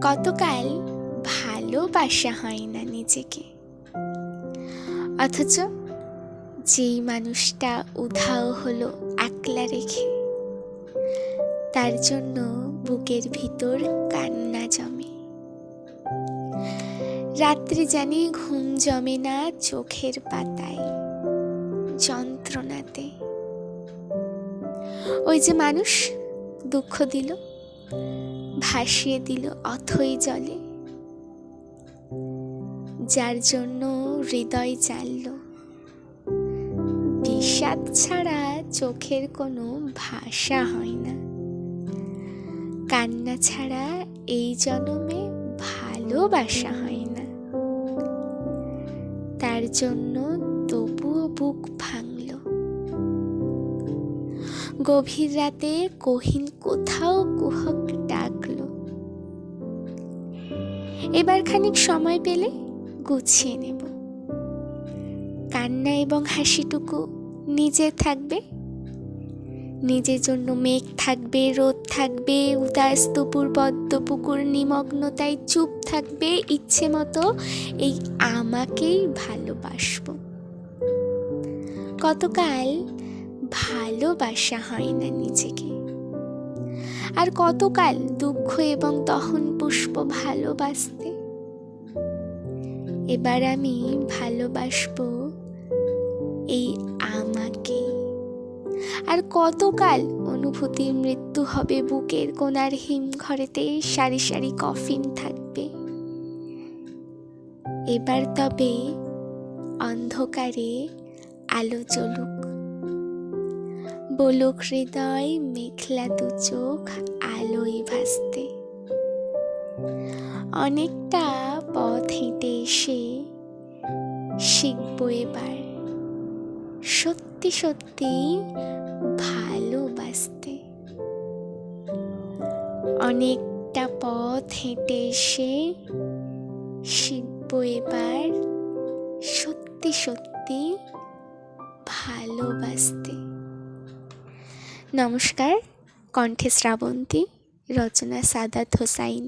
কতকাল ভালোবাসা হয় না নিজেকে? অথচ যেই মানুষটা উধাও হলো একলা রেখে, তার জন্য বুকের ভিতর কান্না জমে। রাত্রি জানি ঘুম জমে না চোখের পাতায় যন্ত্রণাতে। ওই যে মানুষ দুঃখ দিল ভাসিয়ে দিল অথই জলে। যার জন্য হৃদয় জানল বিষাদ ছাড়া চোখের কোনো ভাষা হয় না। কান্না ছাড়া এই জন্মে ভালোবাসা হয় না। তার জন্য তবুও বুক ভাঙল। গভীর রাতে কহিন কোথাও কুহক এবার খানিক সময় পেলে গুছিয়ে নেব। কান্না এবং হাসিটুকু নিজে থাকবে। নিজের জন্য মেঘ থাকবে, রোদ থাকবে, উদাস দুপুর পদ্ম পুকুর নিমগ্নতায় চুপ থাকবে, ইচ্ছে মতো এই আমাকেই ভালোবাসবো। কতকাল ভালোবাসা হয় না নিজেকে। আর কতকাল দুঃখ এবং দহন পুষ্প ভালোবাসতে। এবার আমি ভালোবাসবো এই আমাকে। আর কতকাল অনুভূতির মৃত্যু হবে বুকের কোনার হিমঘরেতে সারি সারি কফিন থাকবে। এবার তবে অন্ধকারে আলো জ্বলুক। বলুক হৃদয় মেঘলা দু চোখ আলোয় ভাসতে। অনেকটা পথ হেঁটে এসে শিখব এবার সত্যি সত্যি ভালোবাসতে। অনেকটা পথ হেঁটে এসে শিখব এবার সত্যি সত্যি ভালোবাসতে। নমস্কার কণ্ঠে শ্রাবন্তী রচনা সাদাত হোসাইন।